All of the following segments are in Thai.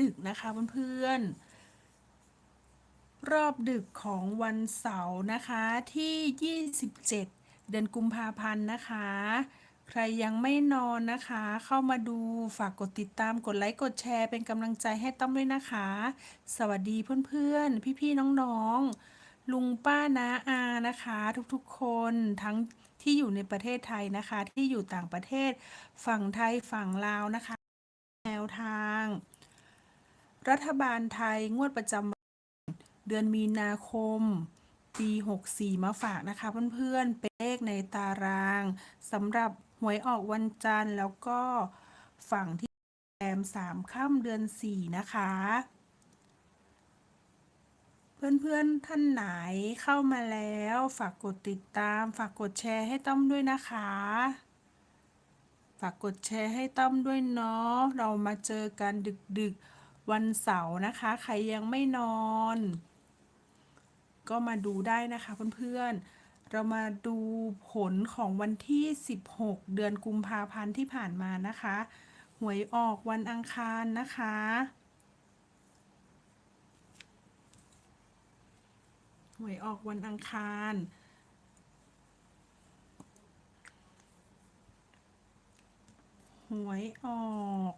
ดึกนะคะเพื่อนๆ รอบดึกของวันเสาร์นะคะที่ 27 เดือนกุมภาพันธ์นะคะ ใครยังไม่นอนนะคะ เข้ามาดูฝากกดติดตามกดไลค์กดแชร์เป็นกำลังใจให้ต้อมด้วยนะคะ สวัสดีเพื่อนๆ พี่ๆ น้องๆ ลุงป้าน้าอานะคะ ทุกๆคนทั้งที่อยู่ในประเทศไทยนะคะ ที่อยู่ต่างประเทศฝั่งไทยฝั่งลาวนะคะ แนวทาง รัฐบาลไทยงวดประจำเดือนมีนาคม ปี 64 มาฝากนะคะเพื่อนๆเป็นเลขในตารางสำหรับหวยออกวันจันทร์แล้วก็ฝั่งที่แรม3ค่ำเดือน 4 นะคะ เพื่อนๆท่านไหนเข้ามาแล้วฝากกดติดตามฝากกดแชร์ให้ต้อมด้วยนะคะฝากกดแชร์ให้ต้อมด้วยเนาะ เรามาเจอกันดึกๆ วันเสาร์นะคะ ใครยังไม่นอน ก็มาดูได้นะคะเพื่อนๆ เรามาดูผลของวันที่ 16 เดือนกุมภาพันธ์ที่ผ่านมานะคะ หวยออกวันอังคารนะคะหวยออกวันอังคาร หวยออก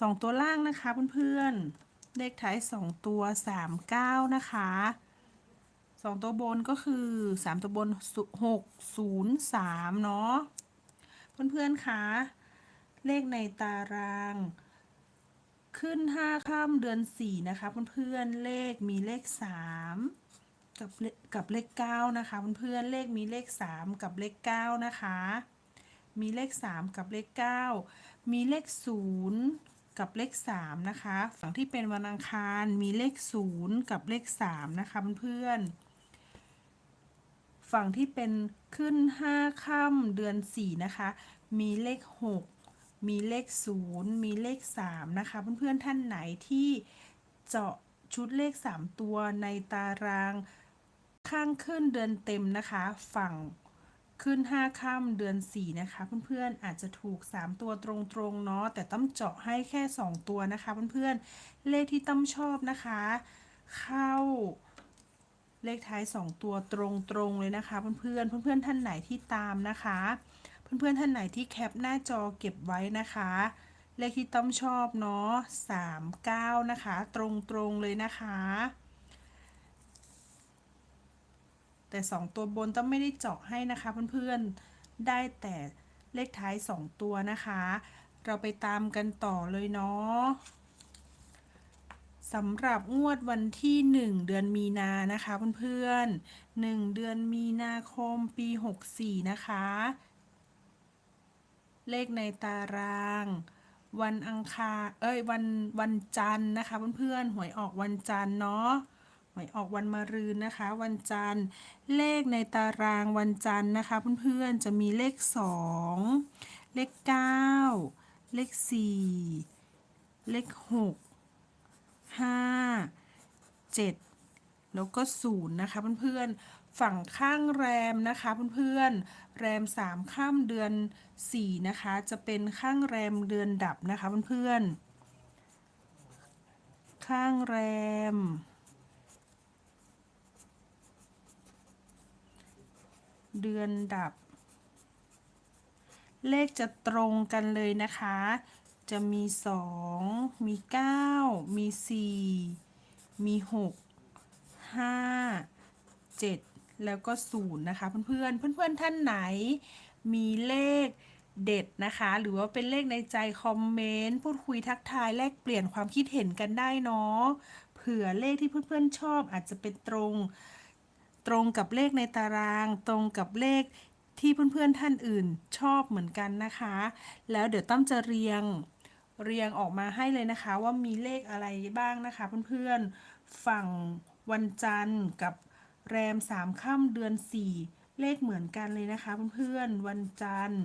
สองตัวล่างนะคะเพื่อนๆเลขท้ายสองตัวสามเก้านะคะสองตัวบนก็คือสามตัวบนหกศูนย์สามเนาะเพื่อนๆคะเลขในตาราง ขึ้นห้าค่ำเดือนสี่นะคะเพื่อนๆเลขมีเลขสามกับเลกับเลขเก้านะคะเพื่อนๆเลขมีเลขสามกับเลขเก้านะคะ มีเลข3กับเลข9มีเลข0 กับเลข 3 นะคะ ฝั่งที่เป็นวันอังคารมีเลข 0 กับเลข 3 นะคะเพื่อนฝั่งที่เป็นขึ้น 5 ค่ำเดือน 4 นะคะ มีเลข 6 มีเลข 0 มีเลข 3 นะคะ เพื่อนๆท่านไหนที่เจาะชุดเลข 3 ตัวในตารางข้างขึ้นเดือนเต็มนะคะ ฝั่ง ขึ้น 5 ค่ำเดือน 4 นะคะ เพื่อนๆอาจจะถูก 3 ตัวตรงๆเนาะแต่ต้องเจาะให้แค่ 2 ตัวนะคะเพื่อนๆเลขที่ต้อมชอบนะคะ เข้าเลขท้าย 2 ตัวตรงๆเลยนะคะ เพื่อนๆเพื่อนๆท่านไหนที่ตามนะคะ เพื่อนๆท่านไหนที่แคปหน้าจอเก็บไว้นะคะ เลขที่ต้อมชอบเนาะ39 นะคะ ตรงๆเลยนะคะ แต่ 2 ตัวบนต้องไม่ได้เจาะให้นะคะเพื่อนๆ ได้แต่เลขท้าย 2 ตัวนะคะ เราไปตามกันต่อเลยเนาะสำหรับงวดวันที่ 1 เดือนมีนานะคะเพื่อนๆ 1 เดือนมีนาคมปี 64 นะคะ เลขในตาราง วันอังคาร เอ้ยวันวันจันทร์นะคะเพื่อนๆ หวยออกวันจันทร์เนาะ วยออกวันมะรืนนะคะ วันจันทร์ เลขในตารางวันจันทร์นะคะ เพื่อนๆจะมีเลข 2 เลข 9 เลข 4 เลข 6 5 7 แล้วก็0นะคะเพื่อนๆฝั่งข้างแรมนะคะเพื่อนๆแรม 3 ข้ามเดือน 4 นะคะ จะเป็นข้างแรมเดือนดับนะคะเพื่อนๆข้างแรม เดือนดับ เลขจะตรงกันเลยนะคะ จะมี 2 มี 9 มี 4 มี 6 5 7 แล้วก็0นะคะ เพื่อนๆ เพื่อนๆ ท่านไหน มีเลขเด็ดนะคะ หรือว่าเป็นเลขในใจคอมเมนต์พูดคุยทักทายแลกเปลี่ยนความคิดเห็นกันได้เนาะเผื่อเลขที่เพื่อนๆชอบอาจจะเป็นตรง ตรงกับเลขในตาราง ตรงกับเลขที่เพื่อนๆท่านอื่นชอบเหมือนกันนะคะ แล้วเดี๋ยวตั้มจะเรียงเรียงออกมาให้เลยนะคะว่ามีเลขอะไรบ้างนะคะ เพื่อนๆฝั่งวันจันทร์กับแรมสามค่ำเดือนสี่เลขเหมือนกันเลยนะคะเพื่อนๆวันจันทร์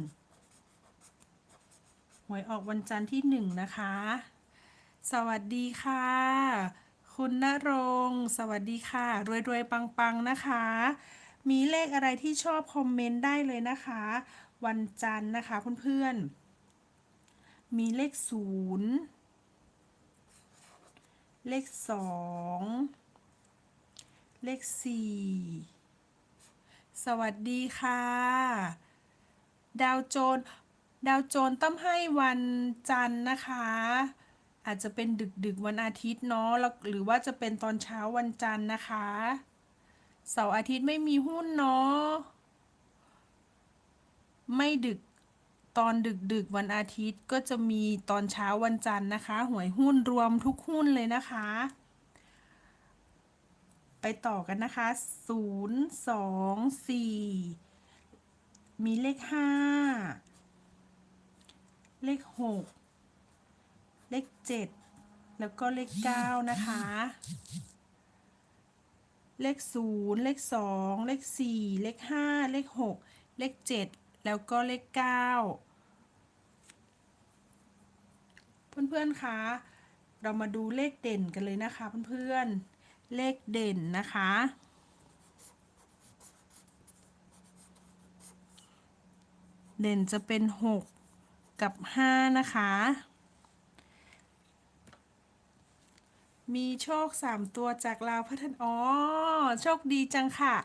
หวยออกวันจันทร์ที่หนึ่งนะคะ สวัสดีค่ะ คุณณรงสวัสดีค่ะ รวยๆปังๆนะคะ มีเลขอะไรที่ชอบคอมเมนต์ได้เลยนะคะ วันจันทร์นะคะเพื่อนมีเลขศูนย์เลขสองเลขสี่สวัสดีค่ะ ดาวโจนดาวโจนต้องให้วันจันทร์นะคะ อาจจะเป็นดึกดึกวันอาทิตย์เนาะหรือว่าจะเป็นตอนเช้าวันจันทร์นะคะเสาร์อาทิตย์ไม่มีหุ้นเนาะไม่ดึกตอนดึกดึกวันอาทิตย์ก็จะมีตอนเช้าวันจันทร์นะคะ หวยหุ้นรวมทุกหุ้นเลยนะคะ ไปต่อกันนะคะ 0 2 4 มีเลข 5 เลข 6 เลข7แล้วก็เลข9นะคะ เลข0เลข2เลข4เลข5เลข6เลข7แล้วก็เลข9เพื่อนๆ คะ เรามาดูเลขเด่นกันเลยนะคะเพื่อนๆ เลขเด่นนะคะ เด่นจะเป็น 6 กับ 5 นะคะ มีโชค3ตัวจากลาวพัฒนอ๋อ โชคดีจังค่ะ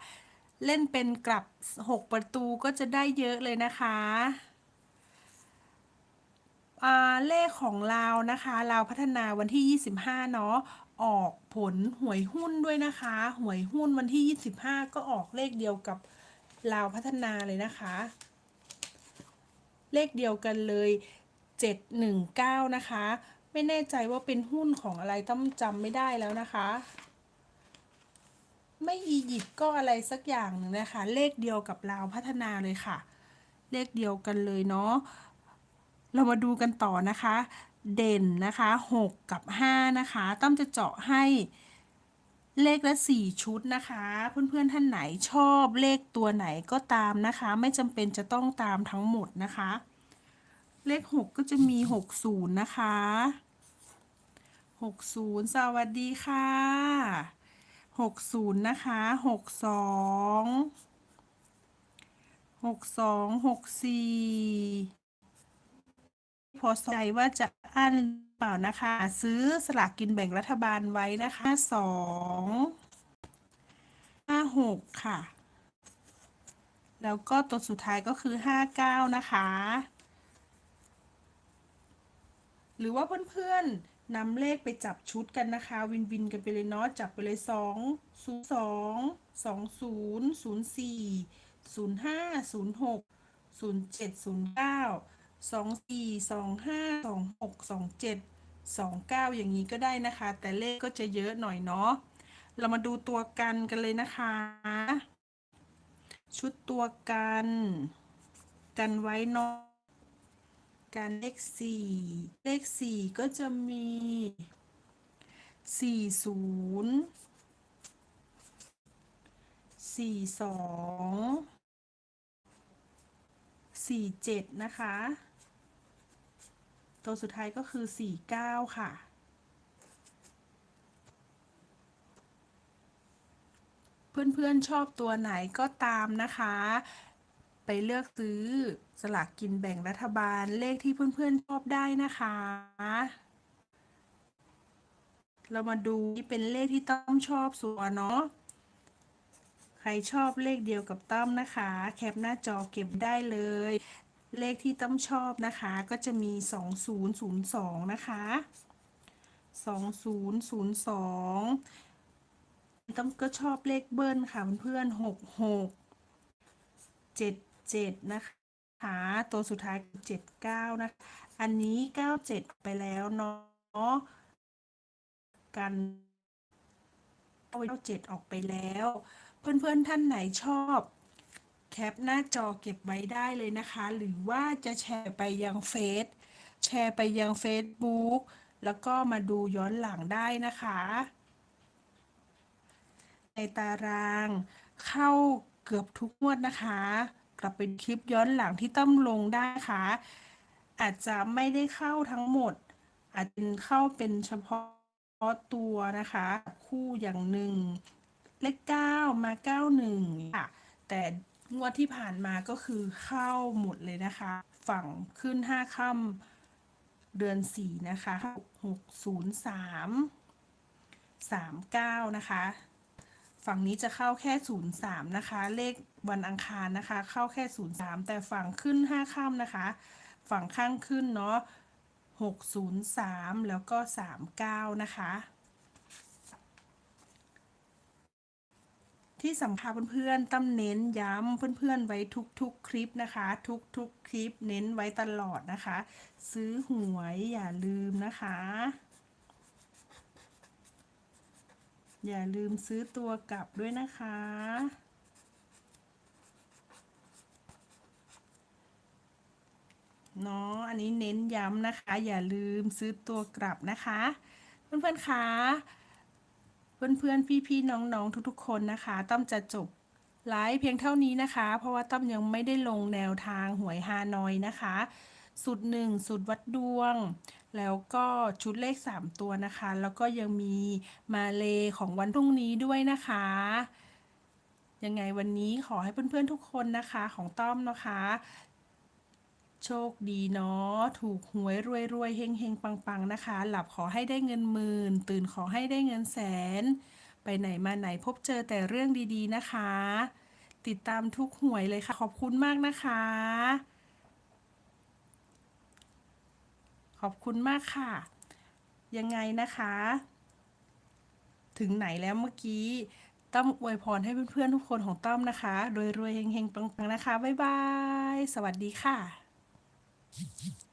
เล่นเป็นกลับ6ประตูก็จะได้เยอะเลยนะคะอ่าเลขของลาวนะคะลาวพัฒนาวันที่ 25 เนาะออกผลหวยหุ้นด้วยนะคะ หวยหุ้นวันที่ 25 ก็ออกเลขเดียวกับลาวพัฒนาเลยนะคะ เลขเดียวกันเลย 719 นะคะ ไม่แน่ใจว่าเป็นหุ้นของอะไรต้องจำไม่ได้แล้วนะคะ ไม่อียิปต์ก็อะไรสักอย่างหนึ่งนะคะ เลขเดียวกับลาวพัฒนาเลยค่ะ เลขเดียวกันเลยเนาะเรามาดูกันต่อนะคะ เด่นนะคะ 6 กับ 5 นะคะต้อมจะเจาะให้เลขละ 4 ชุดนะคะ เพื่อนๆท่านไหนชอบเลขตัวไหนก็ตามนะคะ ไม่จำเป็นจะต้องตามทั้งหมดนะคะ เลข6ก็จะมี60นะคะ60สวัสดีค่ะ60นะคะ62 62 64พอใจว่าจะอั้นเปล่านะคะ ซื้อสลากกินแบ่งรัฐบาลไว้นะคะสองห้าหกค่ะ แล้วก็ตัวสุดท้ายก็คือห้าเก้านะคะ หรือว่าเพื่อนๆนำเลขไปจับชุดกันนะคะ วินวินกันไปเลยเนาะจับไปเลยสองศูนย์สองสองศูนย์ศูนย์สี่ศูนย์ห้าศูนย์หกศูนย์เจ็ดศูนย์เก้าสองสี่สองห้าสองหกสองเจ็ดสองเก้าอย่างนี้ก็ได้นะคะ แต่เลขก็จะเยอะหน่อยเนาะเรามาดูตัวกันกันเลยนะคะ ชุดตัวกัน กันไว้เนาะ การเลขสี่เลขสี่ก็จะมีสี่ศูนย์สี่สองสี่เจ็ดนะคะ ตัวสุดท้ายก็คือสี่เก้าค่ะ เพื่อนๆชอบตัวไหนก็ตามนะคะ ไปเลือกซื้อสลากกินแบ่งรัฐบาลเลขที่เพื่อนๆชอบได้นะคะ เรามาดูที่เป็นเลขที่ต้อมชอบส่วนเนาะใครชอบเลขเดียวกับต้อมนะคะ แคปหน้าจอเก็บได้เลย เลขที่ต้อมชอบนะคะ ก็จะมี 2002 นะคะ 2002 ต้อมก็ชอบเลขเบิ้ลค่ะเพื่อนๆ66 7 นะคะตัวสุดท้ายคือ79นะคะอันนี้97ไปแล้วเนาะกันเอาไว้เจ็ดออกไปแล้ว เพื่อนๆท่านไหนชอบแคปหน้าจอเก็บไว้ได้เลยนะคะ หรือว่าจะแชร์ไปยังเฟซแชร์ไปยัง Facebook แล้วก็มาดูย้อนหลังได้นะคะ ในตารางเข้าเกือบทุกงวดนะคะ กลับไปคลิปย้อนหลังที่ต้อมลงได้ค่ะ อาจจะไม่ได้เข้าทั้งหมด อาจจะเข้าเป็นเฉพาะตัวนะคะ คู่อย่างหนึ่งเลขเก้ามาเก้าหนึ่งค่ะ แต่งวดที่ผ่านมาก็คือเข้าหมดเลยนะคะ ฝั่งขึ้นห้าค่ำเดือน4นะคะ603 39นะคะ ฝั่งนี้จะเข้าแค่ 03 นะคะ เลขวันอังคารนะคะ เข้าแค่ 03 แต่ฝั่งขึ้น5ค่ำนะคะ ฝั่งข้างขึ้นเนาะ603 แล้วก็ 39 นะคะ ที่สำคัญเพื่อนๆตั้มเน้นย้ำเพื่อนๆไว้ทุกๆคลิปนะคะ ทุกๆคลิปเน้นไว้ตลอดนะคะ ซื้อหวยอย่าลืมนะคะ อย่าลืมซื้อตัวกลับด้วยนะคะ เนาะอันนี้เน้นย้ำนะคะ อย่าลืมซื้อตัวกลับนะคะ เพื่อนๆคะเพื่อนๆพี่ๆน้องๆทุกๆ คนนะคะ ต้อมจะจบไลฟ์เพียงเท่านี้นะคะ เพราะว่าต้อมยังไม่ได้ลงแนวทางหวยฮานอยนะคะ สูตรหนึ่งสูตรวัดดวง แล้วก็ชุดเลข 3 ตัวนะคะ แล้วก็ยังมีมาเลของวันพรุ่งนี้ด้วยนะคะ ยังไงวันนี้ขอให้เพื่อนๆทุกคนนะคะของต้อมนะคะ โชคดีเนาะถูกหวยรวยรวยเฮงเฮงปังปังนะคะ หลับขอให้ได้เงินหมื่น ตื่นขอให้ได้เงินแสน ไปไหนมาไหนพบเจอแต่เรื่องดีๆนะคะติดตามทุกหวยเลยค่ะ ขอบคุณมากนะคะ ขอบคุณมากค่ะ ยังไงนะคะ ถึงไหนแล้วเมื่อกี้ต้อมอวยพรให้เพื่อนๆทุกคนของต้อมนะคะรวยๆเฮงๆปังๆนะคะ บ๊ายบาย สวัสดีค่ะ